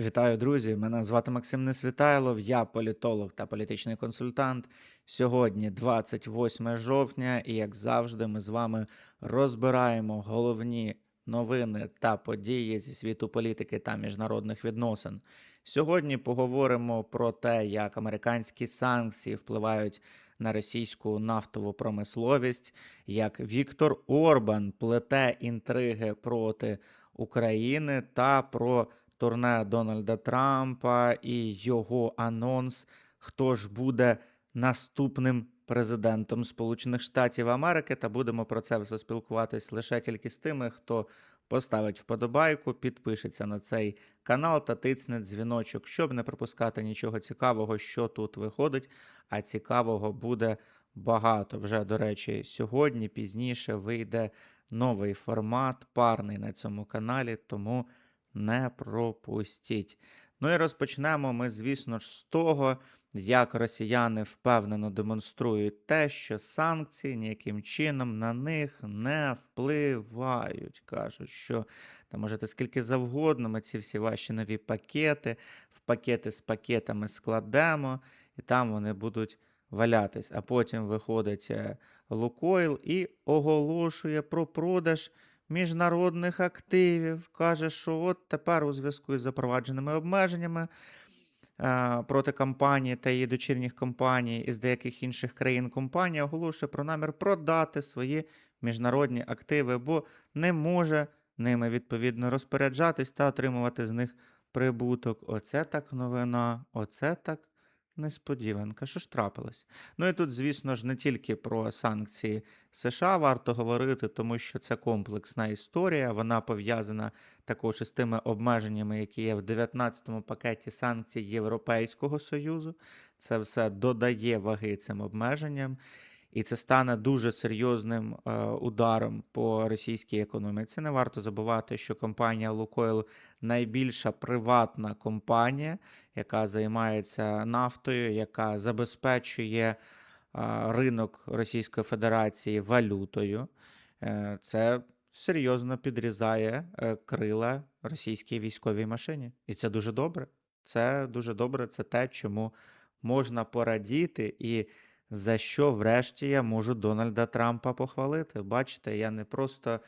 Вітаю, друзі! Мене звати Максим Несвітайлов, я політолог та політичний консультант. Сьогодні 28 жовтня, і як завжди, ми з вами розбираємо головні новини та події зі світу політики та міжнародних відносин. Сьогодні поговоримо про те, як американські санкції впливають на російську нафтову промисловість, як Віктор Орбан плете інтриги проти України та про турне Дональда Трампа і його анонс, хто ж буде наступним президентом Сполучених Штатів Америки. Та будемо про це все спілкуватись лише тільки з тими, хто поставить вподобайку, підпишеться на цей канал та тицне дзвіночок, щоб не пропускати нічого цікавого, що тут виходить. А цікавого буде багато. Вже, до речі, сьогодні пізніше вийде новий формат, парний на цьому каналі, тому не пропустіть. Ну і розпочнемо ми, звісно ж, з того, як росіяни впевнено демонструють те, що санкції ніяким чином на них не впливають. Кажуть, що там можете скільки завгодно, ми ці всі ваші нові пакети, в пакети з пакетами складемо, і там вони будуть валятись. А потім виходить е, Лукойл і оголошує про продаж міжнародних активів. Каже, що от тепер у зв'язку із запровадженими обмеженнями е, проти компанії та її дочірніх компаній із деяких інших країн компанія оголошує про намір продати свої міжнародні активи, бо не може ними відповідно розпоряджатись та отримувати з них прибуток. Оце так новина, оце так несподіванка. Що ж трапилось? Ну і тут, звісно ж, не тільки про санкції США варто говорити, тому що це комплексна історія. Вона пов'язана також із тими обмеженнями, які є в 19-му пакеті санкцій Європейського Союзу. Це все додає ваги цим обмеженням. І це стане дуже серйозним е, ударом по російській економіці. Не варто забувати, що компанія Лукойл найбільша приватна компанія, яка займається нафтою, яка забезпечує е, ринок Російської Федерації валютою. Е, це серйозно підрізає крила російській військовій машині. І це дуже добре. Це дуже добре. Це те, чому можна порадіти і за що, врешті, я можу Дональда Трампа похвалити. Бачите, я не просто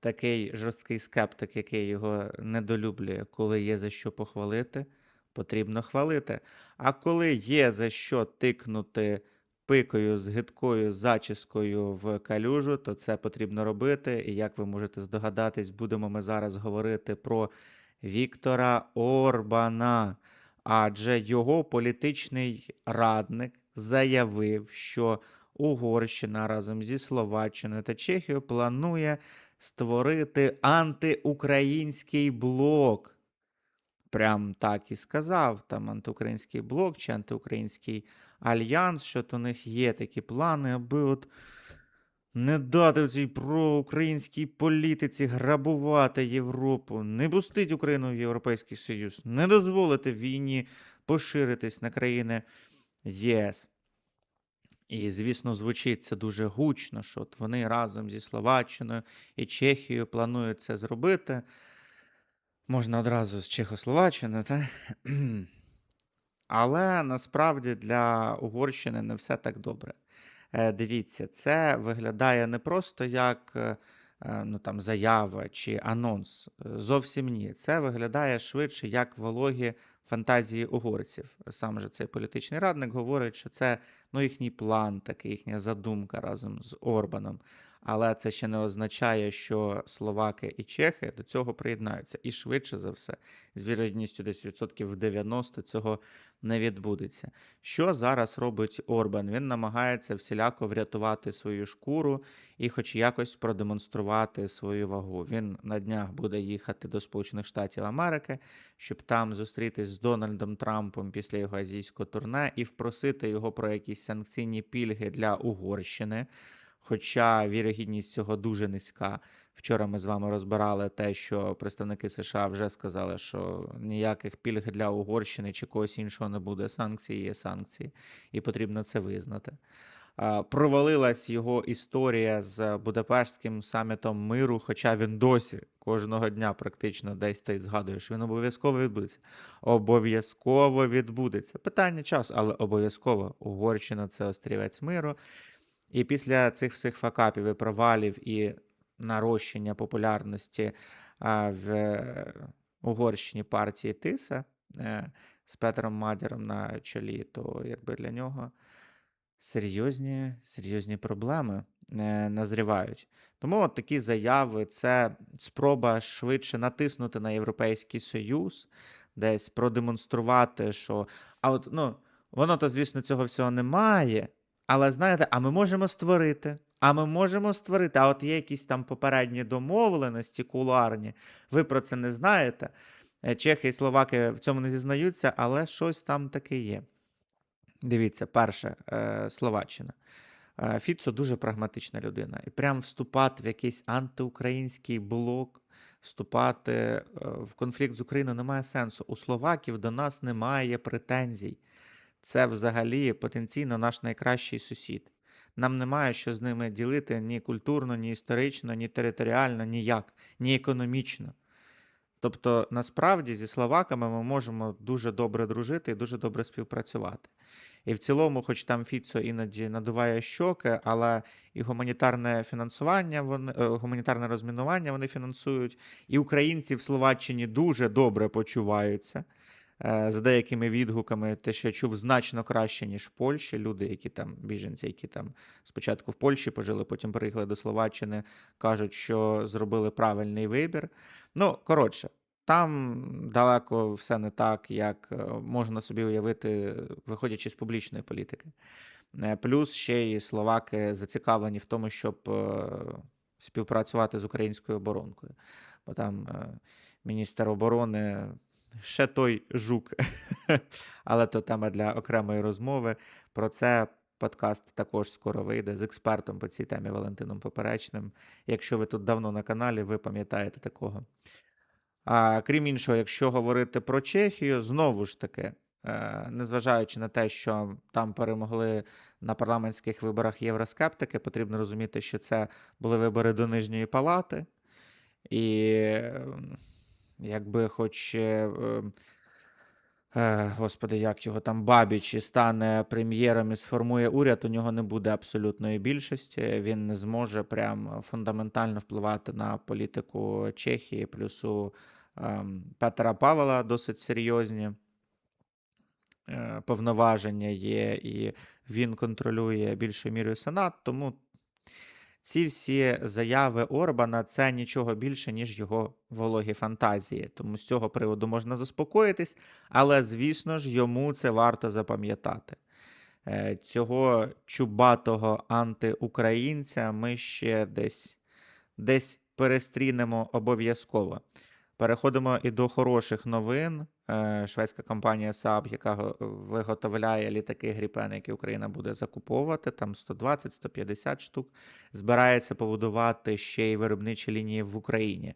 такий жорсткий скептик, який його недолюблює. Коли є за що похвалити, потрібно хвалити. А коли є за що тикнути пикою з гидкою зачіскою в калюжу, то це потрібно робити. І як ви можете здогадатись, будемо ми зараз говорити про Віктора Орбана. Адже його політичний радник заявив, що Угорщина разом зі Словаччиною та Чехією планує створити антиукраїнський блок. Прям так і сказав, там антиукраїнський блок чи антиукраїнський альянс, що то у них є такі плани, аби от не дати цій проукраїнській політиці грабувати Європу, не пустити Україну в Європейський Союз, не дозволити війні поширитись на країни ЄС. І, звісно, звучить це дуже гучно, що от вони разом зі Словаччиною і Чехією планують це зробити. Можна одразу з Чехословаччини, та? Але насправді для Угорщини не все так добре. Е, Дивіться, це виглядає не просто як е, ну, там, заява чи анонс. Е, Зовсім ні. Це виглядає швидше як вологі фантазії угорців. Сам же цей політичний радник говорить, що це ну, їхній план, такий, їхня задумка разом з Орбаном. Але це ще не означає, що словаки і чехи до цього приєднаються. І швидше за все, з вірогідністю десь відсотків 90 цього не відбудеться. Що зараз робить Орбан? Він намагається всіляко врятувати свою шкуру і, хоч якось, продемонструвати свою вагу. Він на днях буде їхати до Сполучених Штатів Америки, щоб там зустрітись з Дональдом Трампом після його азійського турне і впросити його про якісь санкційні пільги для Угорщини. Хоча вірогідність цього дуже низька. Вчора ми з вами розбирали те, що представники США вже сказали, що ніяких пільг для Угорщини чи когось іншого не буде. Санкції є санкції, і потрібно це визнати. провалилась його історія з Будапештським самітом миру, хоча він досі кожного дня практично десь ти згадує, що він обов'язково відбудеться. Обов'язково відбудеться. Питання часу, але обов'язково Угорщина це острівець миру. І після цих всіх факапів і провалів і нарощення популярності в е, Угорщині партії Тиса е, з Петром Мадяром на чолі, то якби для нього серйозні, серйозні проблеми е, назрівають. Тому от такі заяви це спроба швидше натиснути на Європейський Союз, десь продемонструвати, що. А от, ну, воно то, звісно, цього всього немає. Але знаєте, а ми можемо створити. А ми можемо створити. А от є якісь там попередні домовленості кулуарні. Ви про це не знаєте. Е, Чехи і словаки в цьому не зізнаються, але щось там таке є. Дивіться, перше, е, Словаччина. Е, Фіцо дуже прагматична людина. І прям вступати в якийсь антиукраїнський блок, вступати в конфлікт з Україною немає сенсу. У словаків до нас немає претензій. Це взагалі потенційно наш найкращий сусід. Нам немає що з ними ділити ні культурно, ні історично, ні територіально, ніяк, ні економічно. Тобто, насправді зі словаками ми можемо дуже добре дружити і дуже добре співпрацювати. І в цілому, хоч там Фіцо іноді надуває щоки, але і гуманітарне фінансування, вони, е, гуманітарне розмінування вони фінансують, і українці в Словаччині дуже добре почуваються. Е, За деякими відгуками, те, що я чув, значно краще, ніж в Польщі. Люди, які там, біженці, які там спочатку в Польщі пожили, потім приїхали до Словаччини, кажуть, що зробили правильний вибір. Ну, коротше, там далеко все не так, як е, можна собі уявити, виходячи з публічної політики. Е, Плюс ще й словаки зацікавлені в тому, щоб співпрацювати з українською оборонкою. Бо там міністр оборони ще той жук. Але то тема для окремої розмови. Про це подкаст також скоро вийде з експертом по цій темі Валентином Поперечним. Якщо ви тут давно на каналі, ви пам'ятаєте такого. А, крім іншого, якщо говорити про Чехію, знову ж таки, е, незважаючи на те, що там перемогли на парламентських виборах євроскептики, потрібно розуміти, що це були вибори до нижньої палати. І ем, якби хоч. е, Е, Господи, як його там Бабіч і стане прем'єром і сформує уряд, у нього не буде абсолютної більшості. Він не зможе прям фундаментально впливати на політику Чехії. Плюс у ем, Петра Павла досить серйозні е, повноваження є, і він контролює більшою мірою Сенат. Тому ці всі заяви Орбана це нічого більше, ніж його вологі фантазії. Тому з цього приводу можна заспокоїтись, але, звісно ж, йому це варто запам'ятати. Е, Цього чубатого антиукраїнця ми ще десь, десь перестрінемо обов'язково. Переходимо і до хороших новин. Е, Шведська компанія Saab, яка виготовляє літаки Гріпен, які Україна буде закуповувати, там 120-150 штук, збирається побудувати ще й виробничі лінії в Україні.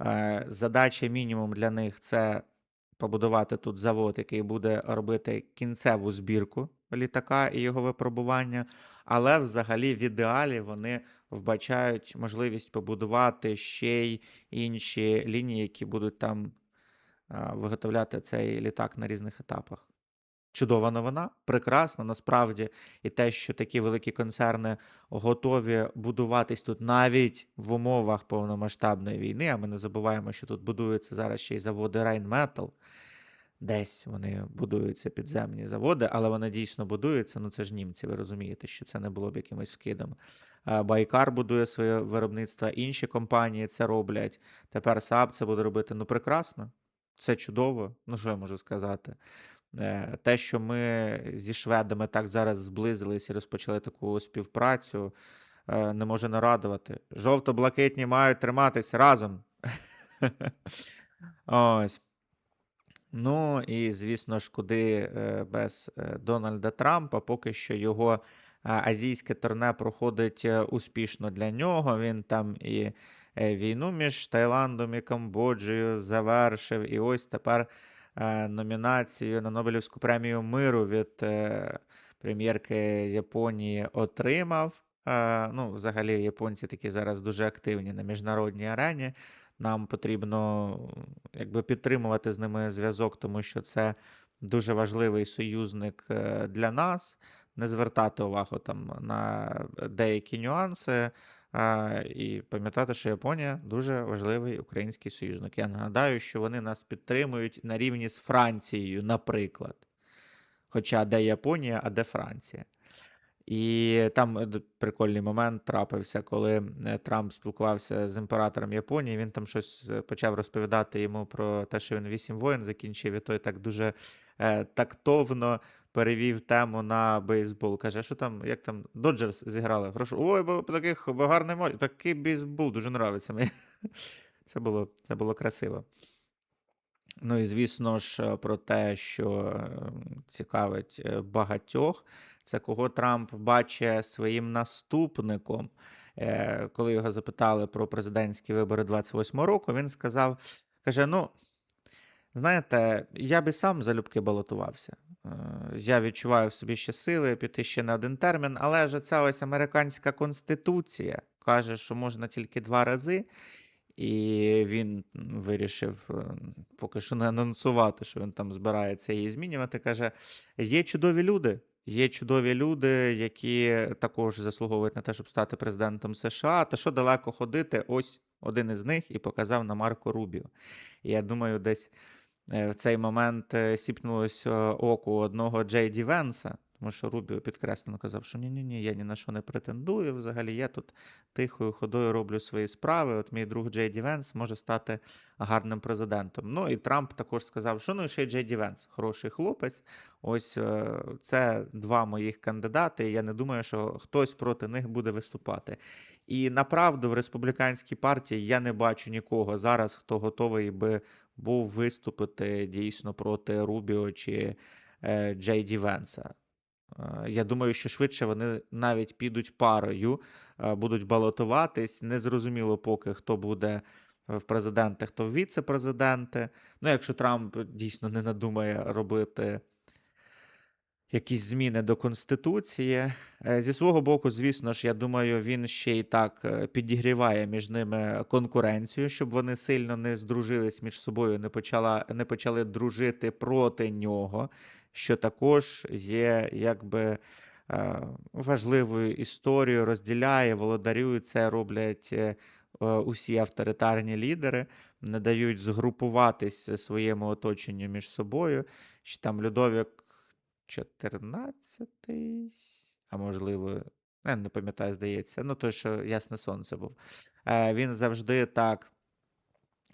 Е, Задача мінімум для них це побудувати тут завод, який буде робити кінцеву збірку літака і його випробування. Але взагалі в ідеалі вони вбачають можливість побудувати ще й інші лінії, які будуть там виготовляти цей літак на різних етапах. Чудова новина, прекрасна насправді, і те, що такі великі концерни готові будуватись тут навіть в умовах повномасштабної війни. А ми не забуваємо, що тут будуються зараз ще й заводи Rheinmetall. Десь вони будуються підземні заводи, але вони дійсно будуються. Ну це ж німці, ви розумієте, що це не було б якимось вкидом. Байкар будує своє виробництво, інші компанії це роблять. Тепер Saab це буде робити. Ну, прекрасно, це чудово. Ну, що я можу сказати? Е, Те, що ми зі шведами так зараз зблизились і розпочали таку співпрацю, е, не може не радувати. Жовто-блакитні мають триматись разом. Ось. Ну і звісно ж, куди е, без е, Дональда Трампа, поки що його азійське турне проходить е, успішно для нього. Він там і війну між Таїландом і Камбоджею завершив. І ось тепер номінацію на Нобелівську премію миру від прем'єрки Японії отримав. Ну, взагалі, японці такі зараз дуже активні на міжнародній арені. Нам потрібно якби підтримувати з ними зв'язок, тому що це дуже важливий союзник е, для нас. Не звертати увагу там на деякі нюанси. А, і пам'ятати, що Японія дуже важливий український союзник. Я нагадаю, що вони нас підтримують на рівні з Францією, наприклад. Хоча де Японія, а де Франція. І там е, прикольний момент трапився, коли е, Трамп спілкувався з імператором Японії. Він там щось е, почав розповідати йому про те, що він вісім воєн закінчив, і той так дуже тактовно перевів тему на бейсбол. Каже, що там, як там Доджерс зіграли? Прошу, ой, бо таких бо гарний матч, такий бейсбол дуже нравиться мені. Це було, це було красиво. Ну і звісно ж про те, що е, цікавить багатьох, це кого Трамп бачить своїм наступником. Е, Коли його запитали про президентські вибори 28-го року, він сказав: каже: Ну, знаєте, я би сам залюбки балотувався. Е, Я відчуваю в собі ще сили піти ще на один термін, але ж ця ось американська конституція каже, що можна тільки два рази. І він вирішив е, поки що не анонсувати, що він там збирається її змінювати. Каже: є чудові люди. Є чудові люди, які також заслуговують на те, щоб стати президентом США. Та що далеко ходити? Ось один із них і показав на Марко Рубіо. Я думаю, десь е, в цей момент е, сіпнулось е, око одного Джей Ді Венса, тому що Рубіо підкреслено казав, що ні-ні, ні, я ні на що не претендую. Взагалі, я тут тихою ходою роблю свої справи. От мій друг Джей Венс може стати гарним президентом. Ну і Трамп також сказав, що ну і ще й Джей Ді Венс, хороший хлопець. Ось е, це два моїх кандидати. Я не думаю, що хтось проти них буде виступати. І направду в республіканській партії я не бачу нікого зараз, хто готовий би був виступити дійсно проти Рубіо чи е, Джей Ді Венса. Е, Я думаю, що швидше вони навіть підуть парою, е, будуть балотуватись. Незрозуміло поки хто буде в президенти, хто в віце-президенти. Ну, якщо Трамп дійсно не надумає робити якісь зміни до Конституції. Е, Зі свого боку, звісно ж, я думаю, він ще й так підігріває між ними конкуренцію, щоб вони сильно не здружились між собою, не, почала, не почали дружити проти нього, що також є якби. е, Важливою історією розділяє, володарює це роблять е, е, усі авторитарні лідери, не дають згрупуватись своєму оточенню між собою. Що там Людовік 14-й, а можливо, не пам'ятаю, здається. Ну, той, що Ясне Сонце був. Він завжди так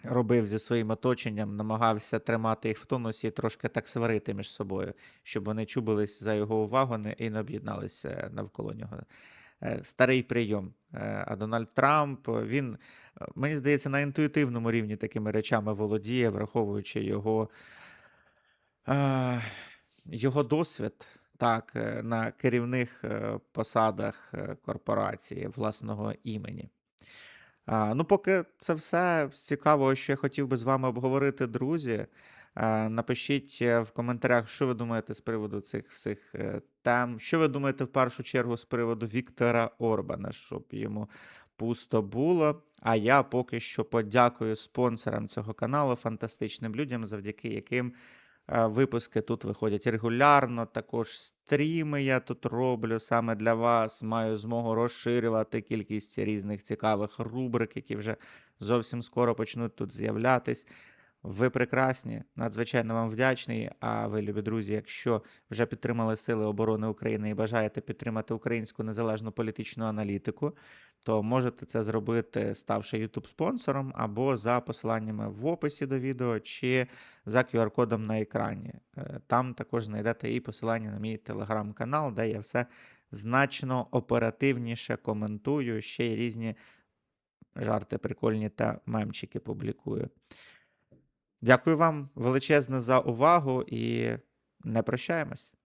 робив зі своїм оточенням, намагався тримати їх в тонусі і трошки так сварити між собою, щоб вони чубились за його увагу і не об'єдналися навколо нього. Е, Старий прийом. Е, А Дональд Трамп, він, мені здається, на інтуїтивному рівні такими речами володіє, враховуючи його е, його досвід так, на керівних посадах корпорації власного імені. А, ну, поки це все з цікавого, що я хотів би з вами обговорити, друзі. Е, Напишіть е, в коментарях, що ви думаєте з приводу цих всіх е, тем. Що ви думаєте в першу чергу з приводу Віктора Орбана, щоб йому пусто було. А я поки що подякую спонсорам цього каналу, фантастичним людям, завдяки яким випуски тут виходять регулярно. Також стріми я тут роблю саме для вас. Маю змогу розширювати кількість різних цікавих рубрик, які вже зовсім скоро почнуть тут з'являтись. Ви прекрасні, надзвичайно вам вдячний. А ви, любі друзі, якщо вже підтримали Сили оборони України і бажаєте підтримати українську незалежну політичну аналітику, то можете це зробити, ставши youtube спонсором або за посиланнями в описі до відео, чи за QR-кодом на екрані. Е, Там також знайдете і посилання на мій телеграм-канал, де я все значно оперативніше коментую, ще й різні жарти прикольні та мемчики публікую. Дякую вам величезне за увагу і не прощаємось.